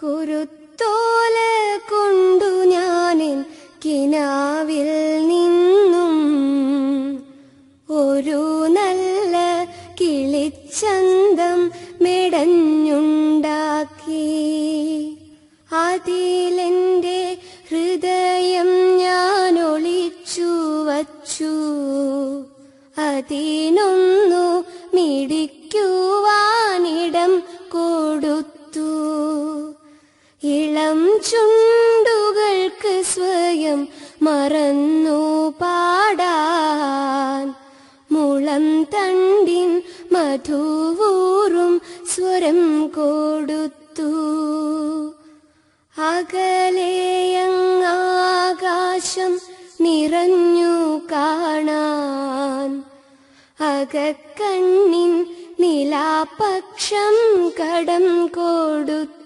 കുരുത്തോല കൊണ്ടു ഞാനിൽ കിനാവിൽ നിന്നും ഒരു നല്ല കിളിച്ചന്തം മെടഞ്ഞുണ്ടാക്കി. അതിലെന്റെ ഹൃദയം ഞാൻ ഒളിച്ചു വച്ചു. അതിനൊന്നു മിടിക്കുവാനിടം കൊടുത്തു. ഇളം ചുണ്ടുകൾക്ക് സ്വയം മറന്നു പാടാൻ. മുളം തണ്ടിൻ മധുവൂറും സ്വരം കൊടുത്തു. അകലെയങ്ങാകാശം നിറഞ്ഞു കാണാൻ. അകക്കണ്ണിൻ നിലാപക്ഷം കടം കൊടുത്തു.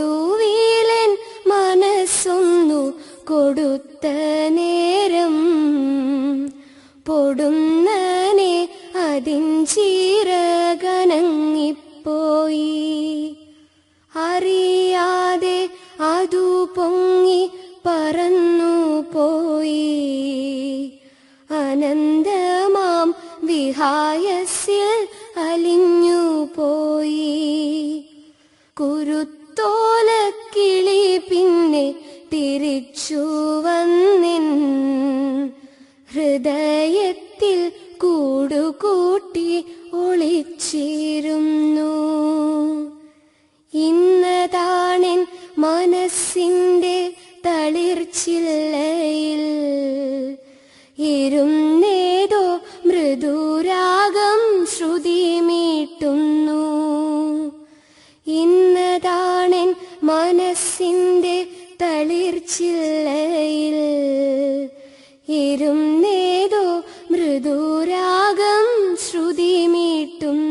ഒടുവിലൻ മനസ്സൊന്നു കൊടുത്ത നേരം പൊടുന്നനെ അതിൻ ചീരകനങ്ങിപ്പോയി. അറിയാതെ അതു പൊങ്ങി പറന്നു പോയി. അനന്തമാം വിഹായസിൽ അലിഞ്ഞു പോയി. കുരുത്തോലക്കിളി പിന്നെ തിരിച്ചു വന്നിൻ ഹൃദയത്തിൽ കൂടുകൂട്ടി ഒളിച്ചിരുന്നു. ഇന്നതാണെൻ മനസ്സിന്റെ തളിർച്ചില്ലയിൽ. ഇരുന്നേതോ മനസ്സിന്റെ തളിർച്ചില്ലയിൽ ഇരുന്നേതോ മൃദുരാ